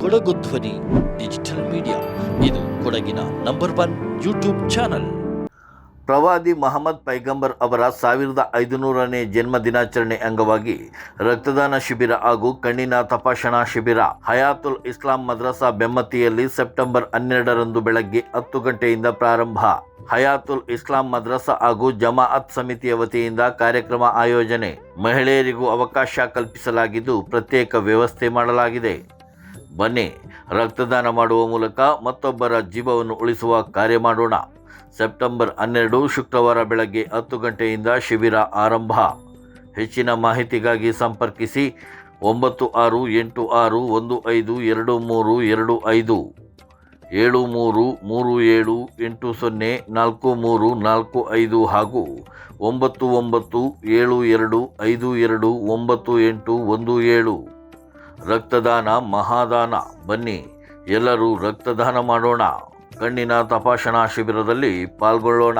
ಕೊಡಗು ಧ್ವನಿ digital media ಇದು ಕೊಡಗಿನ ನಂಬರ್ ಒನ್ ಯೂಟ್ಯೂಬ್ ಚಾನಲ್ ಪ್ರವಾದಿ ಮಹಮ್ಮದ್ ಪೈಗಂಬರ್ ಅವರ ಸಾವಿರದ ಐದುನೂರನೇ ಜನ್ಮ ದಿನಾಚರಣೆ ಅಂಗವಾಗಿ ರಕ್ತದಾನ ಶಿಬಿರ ಹಾಗೂ ಕಣ್ಣಿನ ತಪಾಸಣಾ ಶಿಬಿರ, ಹಯಾತುಲ್ ಇಸ್ಲಾಂ ಮದ್ರಸಾ ಬೆಮ್ಮತಿಯಲ್ಲಿ ಸೆಪ್ಟೆಂಬರ್ ಹನ್ನೆರಡರಂದು ಬೆಳಗ್ಗೆ ಹತ್ತು ಗಂಟೆಯಿಂದ ಪ್ರಾರಂಭ. ಹಯಾತುಲ್ ಇಸ್ಲಾಂ ಮದ್ರಸಾ ಹಾಗೂ ಜಮಾಅತ್ ಸಮಿತಿಯ ವತಿಯಿಂದ ಕಾರ್ಯಕ್ರಮ ಆಯೋಜನೆ. ಮಹಿಳೆಯರಿಗೂ ಅವಕಾಶ ಕಲ್ಪಿಸಲಾಗಿದ್ದು ಪ್ರತ್ಯೇಕ ವ್ಯವಸ್ಥೆ ಮಾಡಲಾಗಿದೆ. ಬನ್ನಿ ರಕ್ತದಾನ ಮಾಡುವ ಮೂಲಕ ಮತ್ತೊಬ್ಬರ ಜೀವವನ್ನು ಉಳಿಸುವ ಕಾರ್ಯ ಮಾಡೋಣ. ಸೆಪ್ಟೆಂಬರ್ ಹನ್ನೆರಡು, ಶುಕ್ರವಾರ ಬೆಳಗ್ಗೆ ಹತ್ತು ಗಂಟೆಯಿಂದ ಶಿಬಿರ ಆರಂಭ. ಹೆಚ್ಚಿನ ಮಾಹಿತಿಗಾಗಿ ಸಂಪರ್ಕಿಸಿ ಒಂಬತ್ತು ಆರು ಎಂಟು ಆರು ಒಂದು ಐದು ಎರಡು ಮೂರು ಎರಡು ಐದು. ಏಳು ಮೂರು ಮೂರು ಏಳು ಎಂಟು ಸೊನ್ನೆ ನಾಲ್ಕು ಮೂರು ನಾಲ್ಕು ಐದು ಹಾಗೂ ಒಂಬತ್ತು ಒಂಬತ್ತು ಏಳು ಎರಡು ಐದು ಎರಡು ಒಂಬತ್ತು ಎಂಟು ಒಂದು ಏಳು. ರಕ್ತದಾನ ಮಹಾದಾನ. ಬನ್ನಿ ಎಲ್ಲರೂ ರಕ್ತದಾನ ಮಾಡೋಣ. ಕಣ್ಣಿನ ತಪಾಸಣಾ ಶಿಬಿರದಲ್ಲಿ ಪಾಲ್ಗೊಳ್ಳೋಣ.